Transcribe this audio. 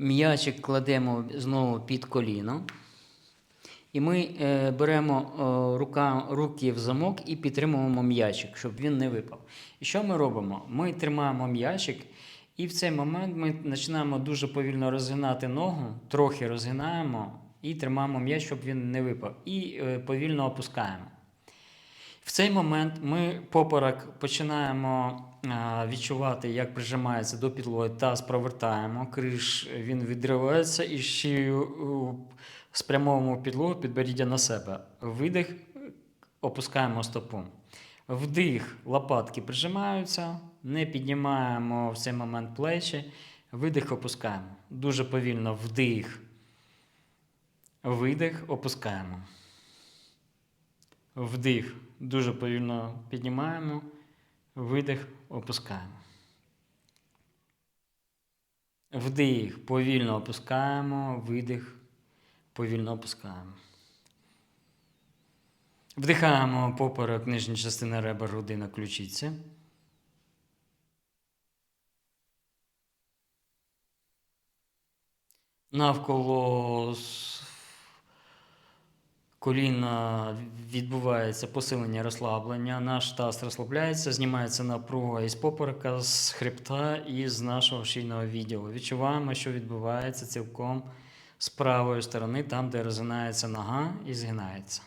М'ячик кладемо знову під коліно. І ми е, беремо рука, руки в замок і підтримуємо м'ячик, щоб він не випав. І що ми робимо? Ми тримаємо м'ячик, і в цей момент ми починаємо дуже повільно розгинати ногу, трохи розгинаємо і тримаємо м'яч, щоб він не випав. І е, повільно опускаємо. В цей момент ми поперек починаємо відчувати, як прижимається до підлоги, таз провертаємо, криш він відривається і шию спрямовуємо підлогу, підборіддя на себе. Видих, опускаємо стопу. Вдих, лопатки прижимаються, не піднімаємо в цей момент плечі, видих, опускаємо. Дуже повільно вдих, видих, опускаємо. Вдих. Дуже повільно піднімаємо. Видих, опускаємо. Вдих. Повільно опускаємо. Видих. Повільно опускаємо. Вдихаємо поперек нижня частина ребер грудина ключиці. Навколо коліна відбувається посилення розслаблення, наш таз розслабляється, знімається напруга із поперека, з хребта і з нашого шийного відділу. Відчуваємо, що відбувається цілком з правої сторони, там, де розгинається нога і згинається.